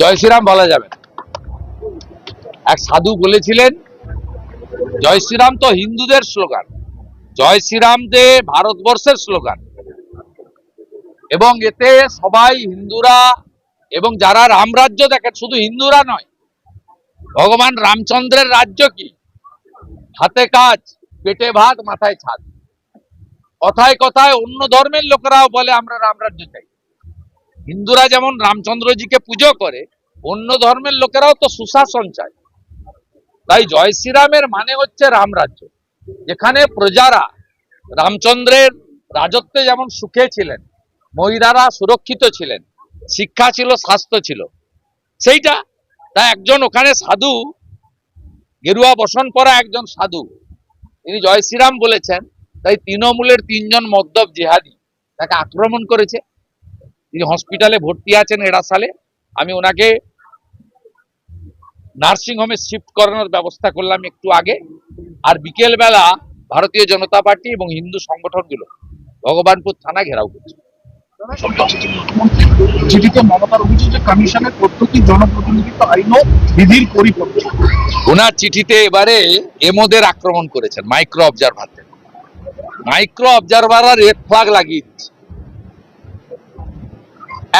জয় শ্রীরাম বলা যাবে। এক সাধু বলেছিলেন, জয় শ্রীরাম তো হিন্দুদের স্লোগান। জয় শ্রীরাম যে ভারতবর্ষের স্লোগান। এবং এতে সবাই হিন্দুরা এবং যারা রামরাজ্য দেখে, শুধু হিন্দুরা নয়, ভগবান রামচন্দ্রের রাজ্য কি? হাতে কাজ, পেটে ভাত, মাথায় ছাদ। কথায় কথায় অন্য ধর্মের লোকেরাও বলে, আমরা রামরাজ্য চাই। হিন্দুরা যেমন রামচন্দ্রজিকে পুজো করে, অন্য ধর্মের লোকেরাও তো সুশাসন চায়। তাই জয় শ্রীরামের মানে হচ্ছে রামরাজ্য যেখানে প্রজারা রামচন্দ্রের রাজত্বে যেমন সুখে ছিলেন, মহিলারা সুরক্ষিত ছিলেন, শিক্ষা ছিল, স্বাস্থ্য ছিল। সেইটা তাই একজন ওখানে সাধু, গেরুয়া বসন পরা একজন সাধু। তিনি জয় শ্রীরাম বলেছেন, তাই তৃণমূলের তিনজন মদ্যপ জেহাদি তাকে আক্রমণ করেছে। তিনি হসপিটালে ভর্তি আছেন এরা সালে আমি ওনাকে নার্সিং হোমে শিফট করানোর ব্যবস্থা করলাম একটু আগে। আর বিকেল বেলা ভারতীয় জনতা পার্টি এবং হিন্দু সংগঠনগুলো ভগবানপুর থানা ঘেরাও করছে। ওনার চিঠিতে এবারে এমোদের আক্রমণ করেছেন মাইক্রো অবজারভারদের মাইক্রো অবজারভাররা রেড ফ্ল্যাগ লাগিয়ে দিচ্ছে।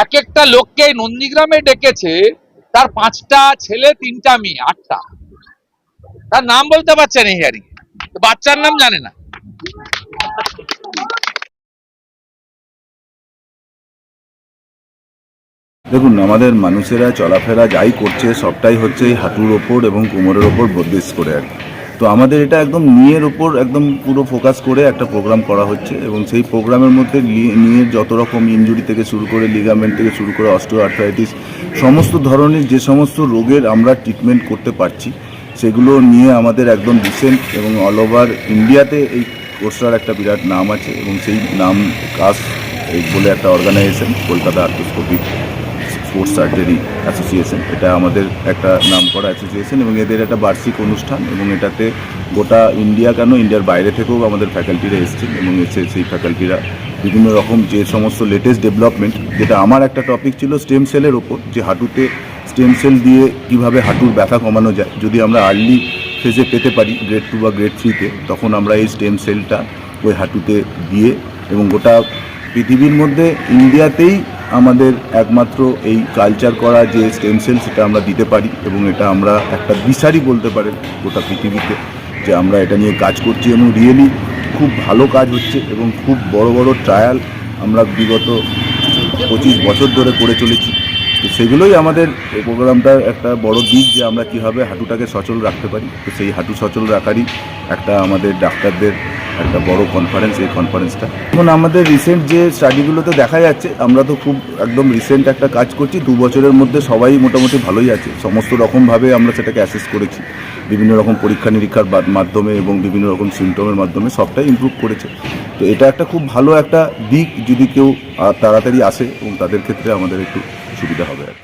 এক একটা লোককে নন্দীগ্রামে ডেকেছে, তার পাঁচটা ছেলে, তিনটা মেয়ে, আটটা। তার নাম বলতে পারছে না হিয়ারিং বাচ্চার নাম জানে না। দেখুন, আমাদের মানুষেরা চলাফেরা যাই করছে, সবটাই হচ্ছে হাঁটুর ওপর এবং কোমরের ওপর বদ্দেশ করে আর কি। তো আমাদের এটা একদম নিয়ের ওপর একদম পুরো ফোকাস করে একটা প্রোগ্রাম করা হচ্ছে এবং সেই প্রোগ্রামের মধ্যে নিয়ের যত রকম ইনজুরি থেকে শুরু করে লিগামেন্ট থেকে শুরু করে অস্টিও আর্থ্রাইটিস সমস্ত ধরনের যে সমস্ত রোগের আমরা ট্রিটমেন্ট করতে পারছি, সেগুলো নিয়ে আমাদের একদম রিসেন্ট এবং অল ওভার ইন্ডিয়াতে এই কোর্সটার একটা বিরাট নাম আছে এবং সেই নাম এই বলে একটা organization Kolkata arthroscopic sports surgery association এটা আমাদের একটা নাম করা অ্যাসোসিয়েশন এবং এদের একটা বার্ষিক অনুষ্ঠান এবং এটাতে গোটা ইন্ডিয়া কেন ইন্ডিয়ার বাইরে থেকেও আমাদের ফ্যাকাল্টিরা এসেছেন এবং এসে সেই ফ্যাকাল্টিরা বিভিন্ন রকম যে সমস্ত লেটেস্ট ডেভেলপমেন্ট যেটা আমার একটা টপিক ছিল স্টেম সেলের ওপর, যে হাঁটুতে স্টেম সেল দিয়ে কীভাবে হাঁটুর ব্যথা কমানো যায়। যদি আমরা আর্লি ফেজে পেতে পারি গ্রেড টু বা গ্রেড থ্রিতে তখন আমরা এই স্টেম সেলটা ওই হাঁটুতে দিয়ে এবং গোটা পৃথিবীর মধ্যে ইন্ডিয়াতেই আমাদের একমাত্র এই কালচার করা যে স্টেম সেল সেটা আমরা দিতে পারি এবং এটা আমরা একটা দিশারি বলতে পারেন গোটা পৃথিবীতে যে আমরা এটা নিয়ে কাজ করছি এবং রিয়েলি খুব ভালো কাজ হচ্ছে এবং খুব বড় বড় ট্রায়াল আমরা বিগত পঁচিশ বছর ধরে করে চলেছি। তো সেগুলোই আমাদের এই প্রোগ্রামটার একটা বড় দিক যে আমরা কীভাবে হাঁটুটাকে সচল রাখতে পারি। তো সেই হাঁটু সচল রাখারই একটা আমাদের ডাক্তারদের একটা বড় কনফারেন্স এই কনফারেন্সটা এখন আমাদের রিসেন্ট যে স্টাডিগুলোতে দেখা যাচ্ছে, আমরা তো খুব একদম রিসেন্ট একটা কাজ করছি, দু বছরের মধ্যে সবাই মোটামুটি ভালোই আছে। সমস্ত রকমভাবে আমরা সেটাকে অ্যাসেস করেছি। বিভিন্ন রকম পরীক্ষা নিরীক্ষার মাধ্যমে এবং বিভিন্ন রকম সিমটমের মাধ্যমে সবটাই ইমপ্রুভ করেছে। তো এটা একটা খুব ভালো একটা দিক, যদি কেউ তাড়াতাড়ি আসে এবং তাদের ক্ষেত্রে আমাদের একটু সুবিধা হবে আর